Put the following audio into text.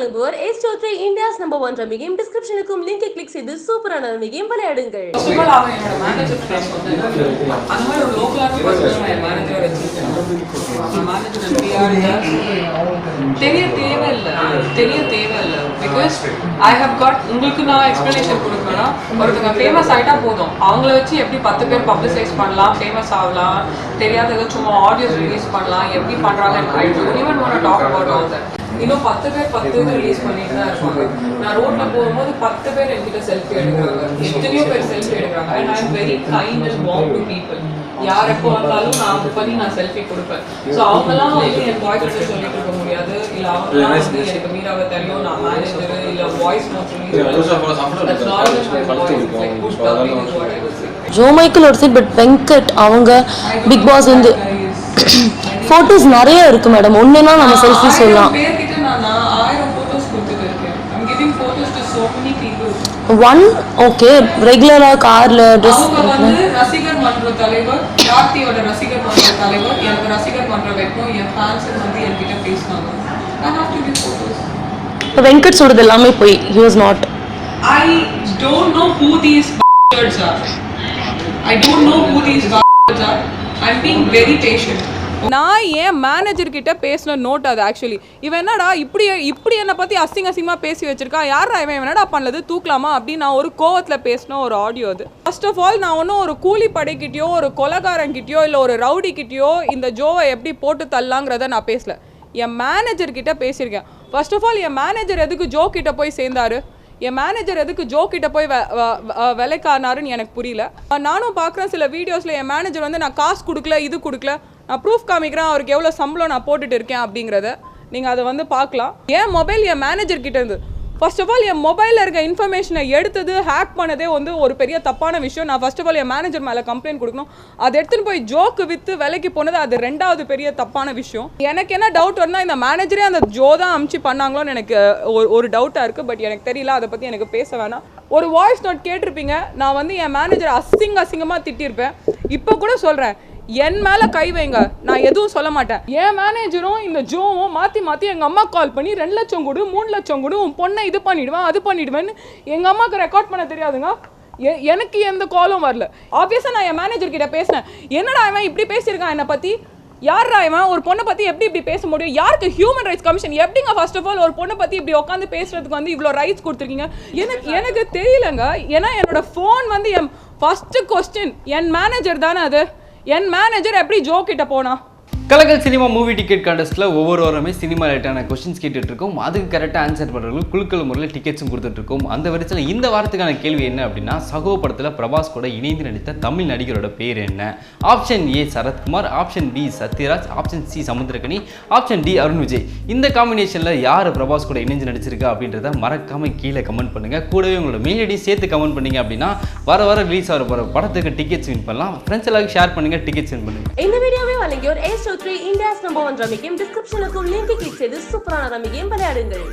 வழங்குவோர் ஏஸ் சோத்ரி இந்தியாஸ் நம்பர் ஒன் ரம்மி டிஸ்கிரிப்ஷனுக்கும் லிங்கை கிளிக் செய்து சூப்பரான ரம்மி விளையாடுங்கள். அந்த மாதிரி ஒரு லோக்கலான பர்சன் என் மேனேஜரை வச்சிருக்கேன் தெரிய தேவையில்லை. தெரிய தேவையில்லை. பிகாஸ் ஐ ஹவ் காட் உங்களுக்கு நான் எக்ஸ்பிளனேஷன் கொடுக்கணும்னா ஒருத்தங்க ஃபேமஸ் ஆகிட்டா போதும். அவங்கள வச்சு எப்படி பத்து பேர் பப்ளிசைஸ் பண்ணலாம் ஃபேமஸ் ஆகலாம் தெரியாததை சும்மா ஆடியோஸ் ரிலீஸ் பண்ணலாம் எப்படி பண்ணுறாங்க I don't even one talk about all that இன்னும் பத்து பேர் பத்து இது ரிலீஸ் பண்ணிட்டு தான் இருப்பாங்க. நான் ரோட்ல போகும்போது பத்து பேர் என்கிட்ட செல்ஃபி எடுக்கிறாங்க எத்தனையோ பேர் செல்ஃபி எடுக்கிறாங்க and I am very kind and warm to people யார் எப்போ வந்தாலும் நான் அது பண்ணி நான் செல்ஃபி கொடுப்பேன். ஸோ அவங்கெல்லாம் வந்து என் பாய் ஃப்ரெண்ட் சொல்லிட்டு இருக்க முடியாது. இல்லை அவங்கெல்லாம் வந்து எனக்கு மீராவை தெரியும் நான் மேனேஜர் இல்லை வாய்ஸ் நோட் ஜோ மைக்கேல் ஒரு சைட் பட் வெங்கட் அவங்க பிக் பாஸ் வந்து ஃபோட்டோஸ் நிறைய இருக்கு மேடம் ஒன்றுனா நம்ம செல்ஃபி சொல்லலாம். ஆயிரம் ஃபோட்டோஸ் கொடுத்துட்டு இருக்கேன் I'm giving photos to so many people one okay ரெகுலராக காரில் ட்ரெஸ் வந்து ரசிகர் மன்ற தலைவர் கார்த்தியோட ரசிகர் மன்ற தலைவர் எனக்கு ரசிகர் மன்ற வைக்கும் என் ஃபேன்ஸ் வந்து என்கிட்ட பேசினாங்க I have to give photos இப்போ வெங்கட் சொல்கிறது எல்லாமே போய். He was not I don't know who these are. I don't know who these bastards are. I'm being very patient நான் ஏன் மேனேஜர் கிட்ட பேசின நோட் அது ஆக்சுவலி இவன் என்னடா இப்படி இப்படி என்னை பற்றி அசிங்க அசிங்கமாக பேசி வச்சிருக்கான் யாரா இவன்? என்னடா பண்ணது? தூக்கலாமா? அப்படின்னு நான் ஒரு கோவத்தில் பேசின ஒரு ஆடியோ அது. ஃபர்ஸ்ட் ஆஃப் ஆல் நான் ஒன்றும் ஒரு கூலி படைக்கிட்டயோ ஒரு கொலகாரங்கிட்டயோ இல்லை ஒரு ரவுடி கிட்டயோ இந்த ஜோவை எப்படி போட்டு தள்ளாங்கிறத நான் பேசல. என் மேனேஜர் கிட்ட பேசியிருக்கேன். ஃபர்ஸ்ட் ஆஃப் ஆல் என் மேனேஜர் எதுக்கு ஜோ கிட்ட போய் சேர்ந்தாரு? என் மேனேஜர் எதுக்கு ஜோ கிட்ட போய் வ- வ- விலைக்கானாருன்னு எனக்கு புரியல. நானும் பார்க்குறேன் சில வீடியோஸில் என் மேனேஜர் வந்து நான் காசு கொடுக்கல இது கொடுக்கல. நான் ப்ரூஃப் காமிக்கிறேன் அவருக்கு எவ்வளோ சம்பளம் நான் போட்டுட்டு இருக்கேன் அப்படிங்கிறத நீங்கள் அதை வந்து பார்க்கலாம். என் மொபைல் என் மேனேஜர் கிட்டேருந்து ஃபர்ஸ்ட் ஆஃப் ஆல் என் மொபைலில் இருக்க இன்ஃபர்மேஷனை எடுத்தது ஹேக் பண்ணதே வந்து ஒரு பெரிய தப்பான விஷயம். நான் ஃபர்ஸ்ட் ஆஃப் ஆல் என் மேனேஜர் மேலே கம்ப்ளைண்ட் கொடுக்கணும். அதை எடுத்துன்னு போய் ஜோக்கு விற்று விலைக்கு போனது அது ரெண்டாவது பெரிய தப்பான விஷயம். எனக்கு என்ன டவுட் வரும்னா இந்த மேனேஜரே அந்த ஜோ தான் அமுச்சு பண்ணாங்களோன்னு எனக்கு ஒரு ஒரு டவுட்டாக இருக்குது பட் எனக்கு தெரியல அதை பற்றி எனக்கு பேச வேணாம். ஒரு வாய்ஸ் நோட் கேட்டிருப்பீங்க. நான் வந்து என் மேனேஜர் அசிங்க அசிங்கமாக திட்டியிருப்பேன் இப்போ கூட சொல்கிறேன் என் மேல கை வைங்க. நான் எதுவும் சொல்ல மாட்டேன். என் மேனேஜரும் இந்த ஜோவும் மாத்தி மாத்தி எங்க அம்மா கால் பண்ணி ரெண்டு லட்சம் கொடு மூணு லட்சம் கொடு உன் பொண்ணை இது பண்ணிடுவேன் அது பண்ணிடுவேன்னு எங்க அம்மாக்கு ரெக்கார்ட் பண்ண தெரியாதுங்க. எனக்கு எந்த காலும் வரல. ஆப்வியஸாக நான் என் மேனேஜர் கிட்ட பேசினேன். என்னடா இவன் இப்படி பேசியிருக்கான் என்னை பத்தி? யாரா இவன்? ஒரு பொண்ணை பத்தி எப்படி இப்படி பேச முடியும்? யாருக்கு ஹியூமன் ரைட்ஸ் கமிஷன் எப்படிங்க ஃபர்ஸ்ட் ஆஃப் ஆல் ஒரு பொண்ணை பத்தி இப்படி உட்காந்து பேசுறதுக்கு வந்து இவ்வளோ ரைட்ஸ் கொடுத்துருக்கீங்க? எனக்கு எனக்கு தெரியலங்க. ஏன்னா என்னோட ஃபோன் வந்து என் ஃபர்ஸ்ட் கொஸ்டின் என் மேனேஜர் தானே அது? என் மேனேஜர் எப்படி ஜோ கிட்ட போனா? கலக்கல் சினிமா மூவி டிக்கெட் கான்டெஸ்ட்டில் ஒவ்வொரு வாரமே சினிமா ரிலேட்டான கொஸ்டின்ஸ் கேட்டுட்டு இருக்கோம் அதுக்கு கரெக்டாக ஆன்சர் பண்ணுறவங்களுக்கு குழுக்கள் முறையில் டிக்கெட்ஸும் கொடுத்துட்டு இருக்கோம் அந்த வரிசையில் இந்த வாரத்துக்கான கேள்வி என்ன அப்படின்னா சகோ படத்தில் பிரபாஸ் கூட இணைந்து நடித்த தமிழ் நடிகரோட பேர் என்ன? Option A Sarathkumar. Option B Sathyaraj. Option C Samuthirakani option D Arun Vijay. இந்த காம்பினேஷனில் யார் பிரபாஸ் கூட இணைஞ்சு நடிச்சிருக்கா அப்படின்றத மறக்காம கீழே கமெண்ட் பண்ணுங்க. கூடவே உங்களோட மெயில் ஐடி சேர்த்து கமெண்ட் பண்ணீங்க அப்படின்னா வர வர ரிலீஸ் ஆகிற போகிற படத்துக்கு டிக்கெட்ஸ் வின் பண்ணலாம். ஃப்ரெண்ட்ஸ் எல்லாருக்கும் ஷேர் பண்ணுங்க டிக்கெட்ஸ் வின் பண்ணுங்க. இந்த வீடியோவை வழங்கியோர் A three India's number one rummy game டிஸ்கிரிப்ஷனுக்கும் லிங்கை கிளிக் செய்து சூப்பரான ரம்மி கேம் விளையாடுங்கள்.